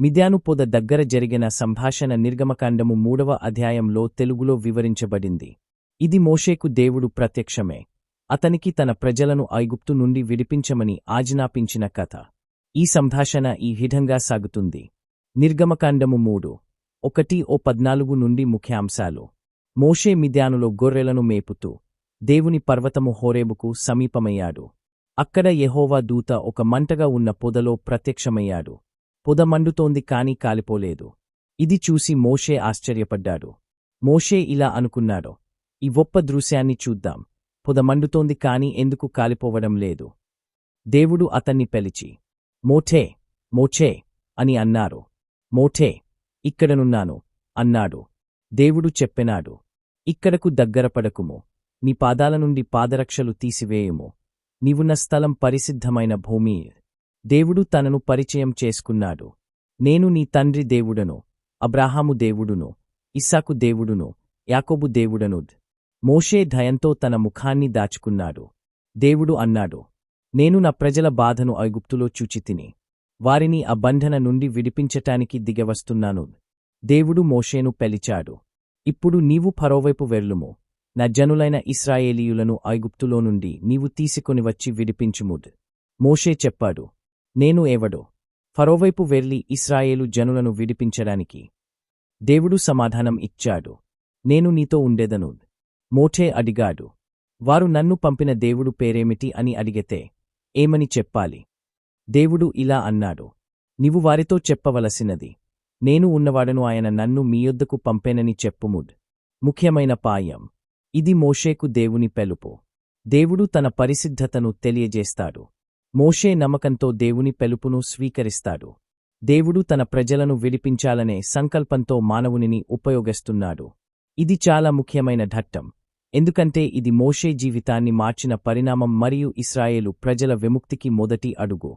మిద్యాను పొద దగ్గర జరిగిన సంభాషణ నిర్గమకాండము మూడవ అధ్యాయంలో తెలుగులో వివరించబడింది. ఇది మోషేకు దేవుడు ప్రత్యక్షమే. అతనికి తన ప్రజలను ఐగుప్తు నుండి విడిపించమని ఆజ్ఞాపించిన కథ. ఈ సంభాషణ ఈ విధంగా సాగుతుంది. నిర్గమకాండము మూడు ఒకటి ఓ పద్నాలుగు నుండి ముఖ్యాంశాలు. మోషే మిద్యానులో గొర్రెలను మేపుతూ దేవుని పర్వతము హోరేబుకు సమీపమయ్యాడు. అక్కడ యెహోవా దూత ఒక మంటగా ఉన్న పొదలో ప్రత్యక్షమయ్యాడు. పొద మండుతోంది కాని కాలిపోలేదు. ఇది చూసి మోషే ఆశ్చర్యపడ్డాడు. మోషే ఇలా అనుకున్నాడు. ఈ గొప్ప దృశ్యాన్ని చూద్దాం. పొద మండుతోంది కాని ఎందుకు కాలిపోవడం లేదు? దేవుడు అతన్ని పిలిచి మోఠే మోఛే అని అన్నారు. మోఠే ఇక్కడనున్నాను అన్నాడు. దేవుడు చెప్పెనాడు. ఇక్కడకు దగ్గరపడకుము నీ పాదాల నుండి పాదరక్షలు తీసివేయుము. నీవున్న స్థలం పరిసిద్ధమైన భూమి దేవుడు తనను పరిచయం చేసుకున్నాడు. నేను నీ తండ్రి దేవుడను అబ్రాహాము దేవుడును ఇస్సాకు దేవుడును యాకోబు దేవుడనుద్ మోషే భయంతో తన ముఖాన్ని దాచుకున్నాడు. దేవుడు అన్నాడు నేను నా ప్రజల బాధను ఐగుప్తులో చూచితిని. వారిని ఆ బంధన నుండి విడిపించటానికి దిగవస్తున్నాను దేవుడు మోషేను పెలిచాడు. ఇప్పుడు నీవు పరోవైపు వెర్లుము నా జనులైన ఇస్రాయేలీయులను ఐగుప్తులో నుండి నీవు తీసుకొని వచ్చి విడిపించుముడ్ మోషే చెప్పాడు నేను ఎవడో ఫరోవైపు వెళ్ళి ఇస్రాయేలు జనులను విడిపించడానికి దేవుడు సమాధానం ఇచ్చాడు. నేను నీతో ఉండేదను మోఠే అడిగాడు. వారు నన్ను పంపిన దేవుడు పేరేమిటి అని అడిగితే ఏమని చెప్పాలి? దేవుడు ఇలా అన్నాడు. నీవు వారితో చెప్పవలసినది. నేను ఉన్నవాడను ఆయన నన్ను మీ యొద్దకు పంపేనని చెప్పుముడ్. ముఖ్యమైన పాయం. ఇది మోషేకు దేవుని పెలుపు. దేవుడు తన పరిసిద్ధతను తెలియజేస్తాడు. మోషే నమ్మకంతో దేవుని పెలుపును స్వీకరిస్తాడు. దేవుడు తన ప్రజలను విడిపించాలనే సంకల్పంతో మానవునిని ఉపయోగిస్తున్నాడు. ఇది చాలా ముఖ్యమైన ఘట్టం. ఎందుకంటే ఇది మోషే జీవితాన్ని మార్చిన పరిణామం మరియు ఇస్రాయేలు ప్రజల విముక్తికి మొదటి అడుగు.